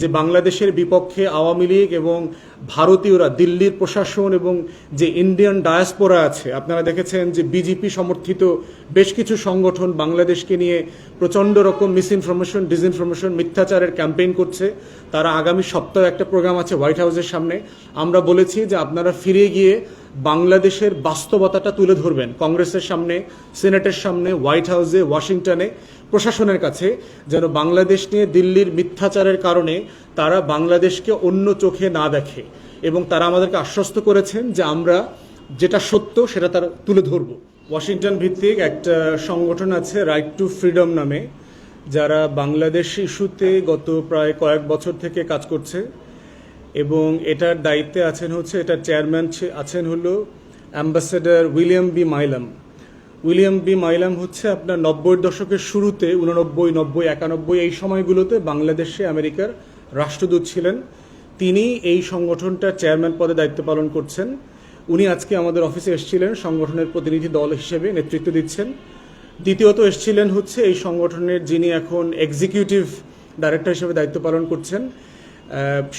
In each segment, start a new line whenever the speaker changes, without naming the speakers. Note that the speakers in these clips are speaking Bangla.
যে বাংলাদেশের বিপক্ষে আওয়ামী লীগ এবং ভারতীয়রা, দিল্লির প্রশাসন এবং যে ইন্ডিয়ান ডায়াসপোরা আছে, আপনারা দেখেছেন যে বিজেপি সমর্থিত বেশ কিছু সংগঠন বাংলাদেশকে নিয়ে প্রচণ্ড রকম মিস ইনফরমেশন ডিসইনফরমেশন মিথ্যাচারের ক্যাম্পেইন করছে। তারা আগামী সপ্তাহে একটা প্রোগ্রাম আছে হোয়াইট হাউসের সামনে। আমরা বলেছি যে আপনারা ফিরে গিয়ে বাংলাদেশের বাস্তবতাটা তুলে ধরবেন। কংগ্রেসের সামনে, সিনেটের সামনে, হোয়াইট হাউসে, ওয়াশিংটনে, প্রশাসনের কাছে, যেন বাংলাদেশ নিয়ে দিল্লির মিথ্যাচারের কারণে তারা বাংলাদেশকে অন্য চোখে না দেখে এবং তারা আমাদেরকে আশ্বস্ত করেছেন যে আমরা যেটা সত্য সেটা তারা তুলে ধরব। ওয়াশিংটন ভিত্তিক একটা সংগঠন আছে রাইট টু ফ্রিডম নামে, যারা বাংলাদেশ ইস্যুতে গত প্রায় কয়েক বছর থেকে কাজ করছে। এবং এটার দায়িত্বে আছেন হচ্ছে, এটার চেয়ারম্যান আছেন হলো ambassador William B Milam William B Milam হচ্ছে আপনার নব্বই দশকের শুরুতে, উননব্বই, নব্বই, একানব্বই এই সময়গুলোতে বাংলাদেশে আমেরিকার রাষ্ট্রদূত ছিলেন। তিনি এই সংগঠনটার চেয়ারম্যান পদে দায়িত্ব পালন করছেন। উনি আজকে আমাদের অফিসে এসেছিলেন, সংগঠনের প্রতিনিধি দল হিসেবে নেতৃত্ব দিচ্ছেন। দ্বিতীয়ত এসেছিলেন হচ্ছে এই সংগঠনের যিনি এখন এক্সিকিউটিভ ডাইরেক্টর হিসেবে দায়িত্ব পালন করছেন।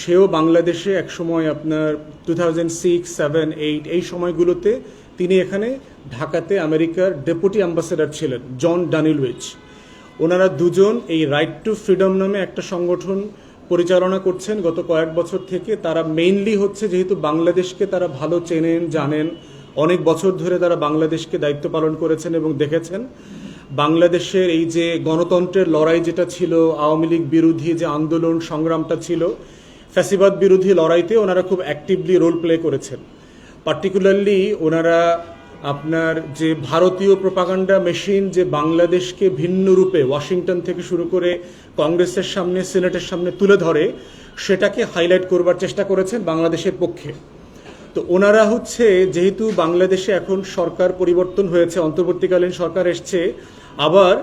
সেও বাংলাদেশে একসময় আপনার two thousand six seven eight এই সময়গুলোতে তিনি এখানে ঢাকাতে আমেরিকার ডেপুটি অ্যাম্বাসেডর ছিলেন, জন ডানিলউইচ। ওনারা দুজন এই রাইট টু ফ্রিডম নামে একটা সংগঠন পরিচালনা করছেন গত কয়েক বছর থেকে। তারা মেইনলি হচ্ছে যেহেতু বাংলাদেশকে তারা ভালো চেনেন, জানেন, অনেক বছর ধরে তারা বাংলাদেশকে দায়িত্ব পালন করেছেন এবং দেখেছেন। বাংলাদেশের এই যে গণতন্ত্রের লড়াই যেটা ছিল, আওয়ামী লীগ বিরোধী যে আন্দোলন সংগ্রামটা ছিল, ফ্যাসিবাদ বিরোধী লড়াইতে ওনারা খুব অ্যাক্টিভলি রোল প্লে করেছেন। পার্টিকুলারলি ওনারা আপনার যে ভারতীয় প্রপাগান্ডা মেশিন যে বাংলাদেশকে ভিন্ন রূপে ওয়াশিংটন থেকে শুরু করে কংগ্রেসের সামনে সিনেটের সামনে তুলে ধরে, সেটাকে হাইলাইট করবার চেষ্টা করেছেন বাংলাদেশের পক্ষে। তো ওনারা হচ্ছে, যেহেতু বাংলাদেশে এখন সরকার পরিবর্তন হয়েছে, অন্তর্বর্তীকালীন সরকার এসছে, আবার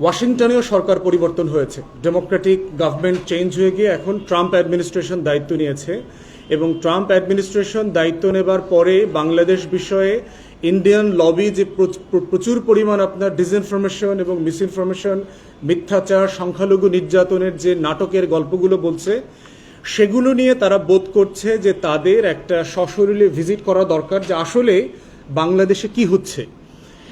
ওয়াশিংটনেও সরকার পরিবর্তন হয়েছে। ডেমোক্রেটিক গভর্নমেন্ট চেঞ্জ হয়ে গিয়ে এখন ট্রাম্প অ্যাডমিনিস্ট্রেশন দায়িত্ব নিয়েছে এবং ট্রাম্প অ্যাডমিনিস্ট্রেশন দায়িত্ব নেবার পরে বাংলাদেশ বিষয়ে ইন্ডিয়ান লবি যে প্রচ- প্রচুর পরিমাণ আপনার ডিসইনফরমেশন এবং মিসইনফরমেশন মিথ্যাচার, সংখ্যালঘু নির্যাতনের যে নাটকের গল্পগুলো বলছে সেগুলো নিয়ে তারা বোধ করছে যে তাদের একটা সশরীরে ভিজিট করা দরকার যে আসলে বাংলাদেশে কি হচ্ছে।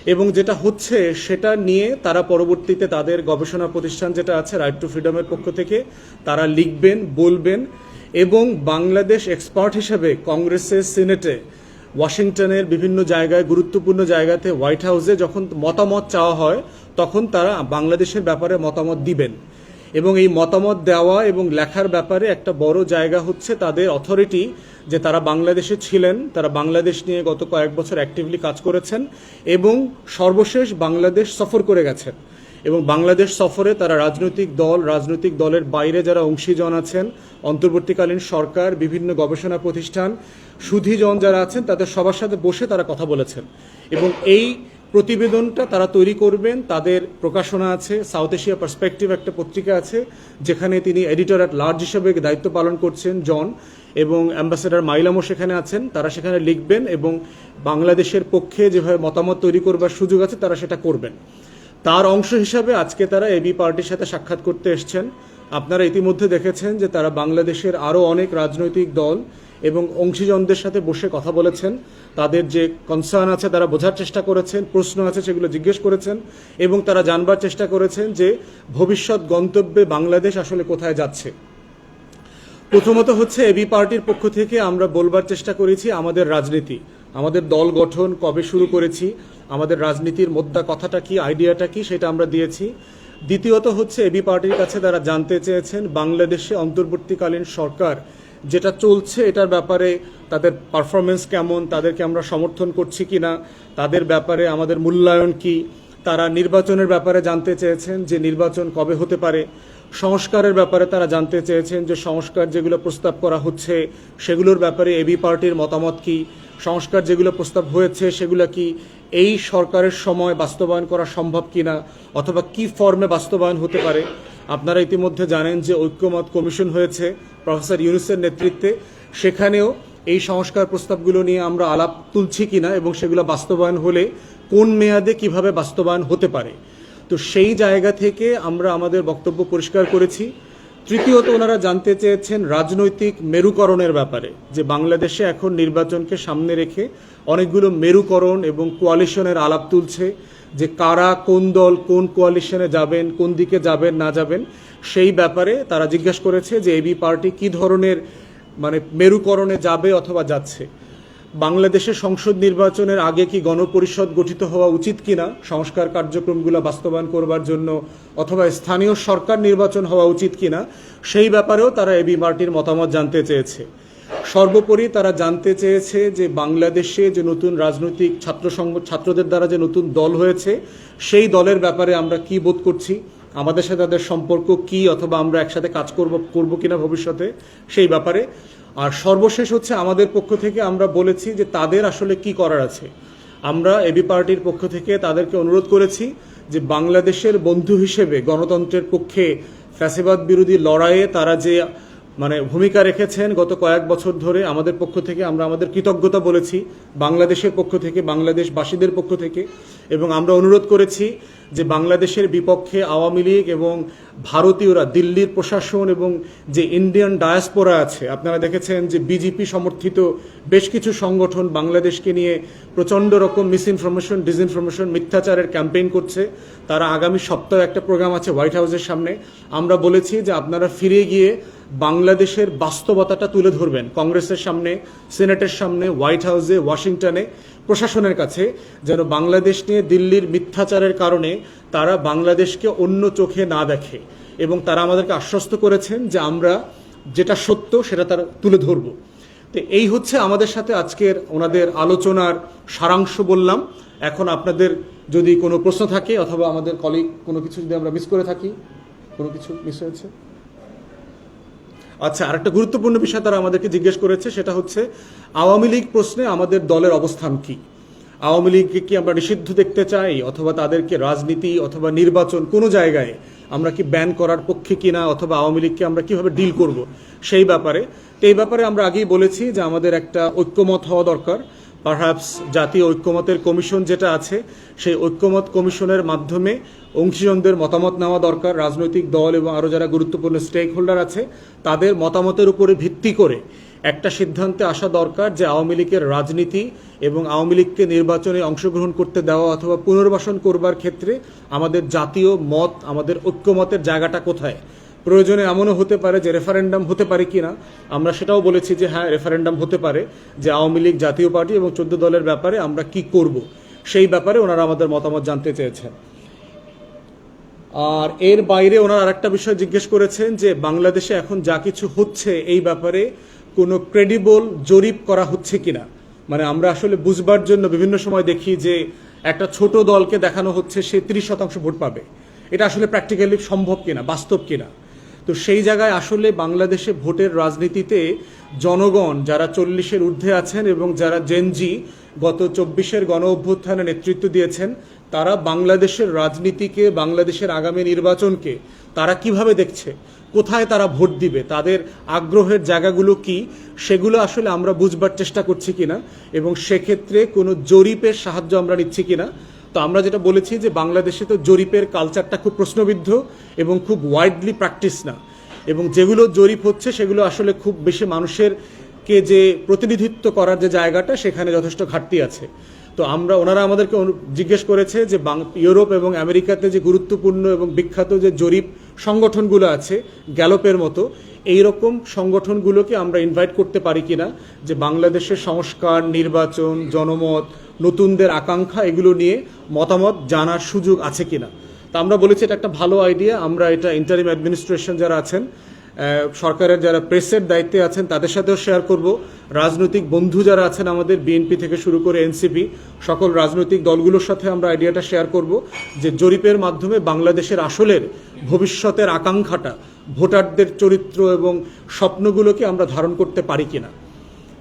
এবং যেটা হচ্ছে সেটা নিয়ে তারা পরবর্তীতে তাদের গবেষণা প্রতিষ্ঠান যেটা আছে রাইট টু ফ্রিডমের পক্ষ থেকে, তারা লিখবেন, বলবেন এবং বাংলাদেশ এক্সপার্ট হিসেবে কংগ্রেসের সিনেটে, ওয়াশিংটনের বিভিন্ন জায়গায়, গুরুত্বপূর্ণ জায়গাতে হোয়াইট হাউসে যখন মতামত চাওয়া হয়, তখন তারা বাংলাদেশের ব্যাপারে মতামত দিবেন। এবং এই মতামত দেওয়া এবং লেখার ব্যাপারে একটা বড় জায়গা হচ্ছে তাদের অথরিটি যে তারা বাংলাদেশে ছিলেন, তারা বাংলাদেশ নিয়ে গত কয়েক বছর অ্যাক্টিভলি কাজ করেছেন এবং সর্বশেষ বাংলাদেশ সফর করে গেছেন। এবং বাংলাদেশ সফরে তারা রাজনৈতিক দল, রাজনৈতিক দলের বাইরে যারা অংশীজন আছেন, অন্তর্বর্তীকালীন সরকার, বিভিন্ন গবেষণা প্রতিষ্ঠান, সুধীজন যারা আছেন, তাদের সবার সাথে বসে তারা কথা বলেছেন। এবং এই প্রতিবেদনটা তারা তৈরি করবেন, তাদের প্রকাশনা আছে সাউথ এশিয়া পার্সপেক্টিভ একটা পত্রিকা আছে, যেখানে তিনি এডিটর অ্যাট লার্জ হিসেবে দায়িত্ব পালন করছেন জন এবং অ্যাম্বাসেডর মাইলামও সেখানে আছেন, তারা সেখানে লিখবেন এবং বাংলাদেশের পক্ষে যেভাবে মতামত তৈরি করবার সুযোগ আছে, তারা সেটা করবেন। তার অংশ হিসাবে আজকে তারা এবি পার্টির সাথে সাক্ষাৎ করতে এসছেন। আপনারা ইতিমধ্যে দেখেছেন যে তারা বাংলাদেশের আরও অনেক রাজনৈতিক দল এবং অংশীজনদের সাথে বসে কথা বলেছেন। তাদের যে কনসার্ন আছে, তারা বোঝার চেষ্টা করেছেন, প্রশ্ন আছে সেগুলো জিজ্ঞেস করেছেন এবং তারা জানবার চেষ্টা করেছেন যে ভবিষ্যৎ গন্তব্যে বাংলাদেশ আসলে কোথায় যাচ্ছে। প্রথমত হচ্ছে এবি পার্টির পক্ষ থেকে আমরা বলবার চেষ্টা করেছি আমাদের রাজনীতি। আমাদের দল গঠন কবে শুরু করেছি, আমাদের রাজনীতির মোদ্দা কথাটা কি, আইডিয়াটা কি, সেটা আমরা দিয়েছি। দ্বিতীয়ত হচ্ছে এবি পার্টির কাছে তারা জানতে চেয়েছেন বাংলাদেশে অন্তর্বর্তীকালীন সরকার যেটা চলছে এটার ব্যাপারে তাদের পারফরমেন্স কেমন, তাদেরকে আমরা সমর্থন করছি কিনা, তাদের ব্যাপারে আমাদের মূল্যায়ন কি, তারা নির্বাচনের ব্যাপারে জানতে চেয়েছেন যে নির্বাচন কবে হতে পারে, সংস্কারের ব্যাপারে তারা জানতে চেয়েছেন যে সংস্কার যেগুলো প্রস্তাব করা হচ্ছে সেগুলোর ব্যাপারে এবি পার্টির মতামত কি, সংস্কার যেগুলো প্রস্তাব হয়েছে সেগুলো কি, এই সরকারের সময় বাস্তবায়ন করা সম্ভব কিনা, অথবা কি ফর্মে বাস্তবায়ন হতে পারে, আপনারা ইতিমধ্যে জানেন যে ঐক্যমত কমিশন হয়েছে প্রফেসর ইউনুসের নেতৃত্বে, সেখানেও এই সংস্কার প্রস্তাবগুলো নিয়ে আমরা আলাপ তুলছি কিনা এবং সেগুলো বাস্তবায়ন হলে কোন মেয়াদে কীভাবে বাস্তবায়ন হতে পারে? তো সেই জায়গা থেকে আমরা আমাদের বক্তব্য পরিষ্কার করেছি। তৃতীয়ত, ওনারা জানতে চেয়েছেন রাজনৈতিক মেরুকরণের ব্যাপারে, যে বাংলাদেশে এখন নির্বাচনকে সামনে রেখে অনেকগুলো মেরুকরণ এবং কোয়ালিশনের আলাপ তুলছে। যে কারা কোন দল কোন কোয়ালিশনে যাবেন, কোন দিকে যাবেন, না যাবেন, সেই ব্যাপারে তারা জিজ্ঞাসা করেছে যে এবি পার্টি কি ধরনের মানে মেরুকরণে যাবে অথবা যাচ্ছে। বাংলাদেশের সংসদ নির্বাচনের আগে কি গণপরিষদ গঠিত হওয়া উচিত কিনা, সংস্কার কার্যক্রমগুলো বাস্তবায়ন করবার জন্য অথবা স্থানীয় সরকার নির্বাচন হওয়া উচিত কিনা, সেই ব্যাপারেও তারা এবি পার্টির মতামত জানতে চেয়েছে। সর্বোপরি তারা জানতে চেয়েছে যে বাংলাদেশে যে নতুন রাজনৈতিক ছাত্র সংঘ ছাত্রদের দ্বারা যে নতুন দল হয়েছে, সেই দলের ব্যাপারে আমরা কি বোধ করছি? আমাদের সাথে তাদের সম্পর্ক কি অথবা আমরা একসাথে কাজ করব করব কিনা ভবিষ্যতে, সেই ব্যাপারে। আর সর্বশেষ হচ্ছে আমাদের পক্ষ থেকে আমরা বলেছি যে তাদের আসলে কি করার আছে। আমরা এবি পার্টির পক্ষ থেকে তাদেরকে অনুরোধ করেছি যে বাংলাদেশের বন্ধু হিসেবে গণতন্ত্রের পক্ষে ফ্যাসিবাদ বিরোধী লড়াইয়ে তারা যে মানে ভূমিকা রেখেছেন গত কয়েক বছর ধরে আমাদের পক্ষ থেকে, আমরা আমাদের কৃতজ্ঞতা বলেছি বাংলাদেশের পক্ষ থেকে, বাংলাদেশবাসীদের পক্ষ থেকে, এবং আমরা অনুরোধ করেছি যে বাংলাদেশের বিপক্ষে আওয়ামী লীগ এবং ভারতীয়রা, দিল্লির প্রশাসন এবং যে ইন্ডিয়ান ডায়াসপোরা আছে, আপনারা দেখেছেন যে বিজেপি সমর্থিত বেশ কিছু সংগঠন বাংলাদেশকে নিয়ে প্রচণ্ড রকম মিস ইনফরমেশন ডিসইনফরমেশন মিথ্যাচারের ক্যাম্পেইন করছে। তারা আগামী সপ্তাহে একটা প্রোগ্রাম আছে হোয়াইট হাউসের সামনে। আমরা বলেছি যে আপনারা ফিরে গিয়ে বাংলাদেশের বাস্তবতাটা তুলে ধরবেন। কংগ্রেসের সামনে, সিনেটের সামনে, হোয়াইট হাউসে, ওয়াশিংটনে, প্রশাসনের কাছে, যেন বাংলাদেশ নিয়ে দিল্লির মিথ্যাচারের কারণে তারা বাংলাদেশকে অন্য চোখে না দেখে এবং তারা আমাদেরকে আশ্বস্ত করেছেন যে আমরা যেটা সত্য সেটা তারা তুলে ধরব। তো এই হচ্ছে আমাদের সাথে আজকের ওনাদের আলোচনার সারাংশ বললাম। এখন আপনাদের যদি কোনো প্রশ্ন থাকে অথবা আমাদের কলিগ কোনো কিছু যদি আমরা মিস করে থাকি, কোনো কিছু মিস হয়েছে? আচ্ছা আরেকটা গুরুত্বপূর্ণ বিষয় তারা আমাদেরকে জিজ্ঞেস করেছে, সেটা হচ্ছে আওয়ামী লীগ প্রশ্নে আমাদের দলের অবস্থান কি? আওয়ামী লীগকে কি আমরা নিষিদ্ধ দেখতে চাই, অথবা তাদেরকে রাজনীতি অথবা নির্বাচন কোনো জায়গায় আমরা কি ব্যান করার পক্ষে কিনা, অথবা আওয়ামী লীগকে আমরা কীভাবে ডিল করব? সেই ব্যাপারে। তো এই ব্যাপারে আমরা আগেই বলেছি যে আমাদের একটা ঐক্যমত হওয়া দরকার। পারহ্যাপস জাতীয় ঐক্যমতের কমিশন যেটা আছে, সেই ঐক্যমত কমিশনের মাধ্যমে অংশীজনদের মতামত নেওয়া দরকার। রাজনৈতিক দল এবং আরও যারা গুরুত্বপূর্ণ স্টেক হোল্ডার আছে, তাদের মতামতের উপরে ভিত্তি করে একটা সিদ্ধান্তে আসা দরকার যে আওয়ামী লীগের রাজনীতি এবং আওয়ামী লীগকে নির্বাচনে অংশগ্রহণ করতে দেওয়া অথবা পুনর্বাসন করবার ক্ষেত্রে আমাদের জাতীয় মত, আমাদের ঐক্যমতের জায়গাটা কোথায়? প্রয়োজনে এমনও হতে পারে যে রেফারেন্ডাম হতে পারে কিনা, আমরা সেটাও বলেছি যে হ্যাঁ রেফারেন্ডাম হতে পারে যে আওয়ামী লীগ জাতীয় পার্টি এবং চোদ্দ দলের ব্যাপারে আমরা কি করব, সেই ব্যাপারে ওনারা আমাদের মতামত জানতে চেয়েছেন। আর এর বাইরে ওনারা আরেকটা বিষয় জিজ্ঞেস করেছেন যে বাংলাদেশে এখন যা কিছু হচ্ছে এই ব্যাপারে কোনো ক্রেডিবল জরিপ করা হচ্ছে কিনা। মানে আমরা আসলে বুঝবার জন্য বিভিন্ন সময় দেখি যে একটা ছোট দলকে দেখানো হচ্ছে সে তিরিশ শতাংশ ভোট পাবে। এটা আসলে প্র্যাকটিক্যালি সম্ভব কিনা, বাস্তব কিনা? তো সেই জায়গায় আসলে বাংলাদেশে ভোটের রাজনীতিতে জনগণ যারা চল্লিশের ঊর্ধ্বে আছেন এবং যারা জেনজি গত চব্বিশের গণ অভ্যুত্থানে নেতৃত্ব দিয়েছেন, তারা বাংলাদেশের রাজনীতিকে, বাংলাদেশের আগামী নির্বাচনকে তারা কীভাবে দেখছে? কোথায় তারা ভোট দিবে? তাদের আগ্রহের জায়গাগুলো কি? সেগুলো আসলে আমরা বুঝবার চেষ্টা করছি কিনা এবং সেক্ষেত্রে কোনো জরিপের সাহায্য আমরা নিচ্ছি কিনা? তো আমরা যেটা বলেছি যে বাংলাদেশে তো জরিপের কালচারটা খুব প্রশ্নবিদ্ধ এবং খুব ওয়াইডলি প্র্যাকটিস না। এবং যেগুলো জরিপ হচ্ছে সেগুলো আসলে খুব বেশি মানুষের কে যে প্রতিনিধিত্ব করার যে জায়গাটা সেখানে যথেষ্ট ঘাটতি আছে। তো আমরা, ওনারা আমাদেরকে জিজ্ঞেস করেছে যে ইউরোপ এবং আমেরিকাতে যে গুরুত্বপূর্ণ এবং বিখ্যাত যে জরিপ সংগঠনগুলো আছে, গ্যালোপের মতো এই রকম সংগঠনগুলোকে আমরা ইনভাইট করতে পারি কিনা, যে বাংলাদেশের সংস্কার, নির্বাচন, জনমত, নতুনদের আকাঙ্ক্ষা, এগুলো নিয়ে মতামত জানার সুযোগ আছে কিনা। তা আমরা বলেছি এটা একটা ভালো আইডিয়া আমরা এটা ইন্টারিম অ্যাডমিনিস্ট্রেশন যারা আছেন সরকারের যারা প্রেসের দায়িত্বে আছেন, তাদের সাথেও শেয়ার করব। রাজনৈতিক বন্ধু যারা আছেন আমাদের বিএনপি থেকে শুরু করে এনসিপি সকল রাজনৈতিক দলগুলোর সাথে আমরা আইডিয়াটা শেয়ার করব যে জরিপের মাধ্যমে বাংলাদেশের আসলের ভবিষ্যতের আকাঙ্ক্ষাটা, ভোটারদের চরিত্র এবং স্বপ্নগুলোকে আমরা ধারণ করতে পারি কিনা।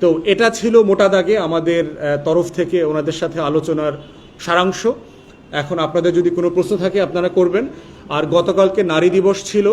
তো এটা ছিল মোটা দাগে আমাদের তরফ থেকে ওনাদের সাথে আলোচনার সারাংশ। এখন আপনাদের যদি কোনো প্রশ্ন থাকে আপনারা করবেন। আর গতকালকে নারী দিবস ছিল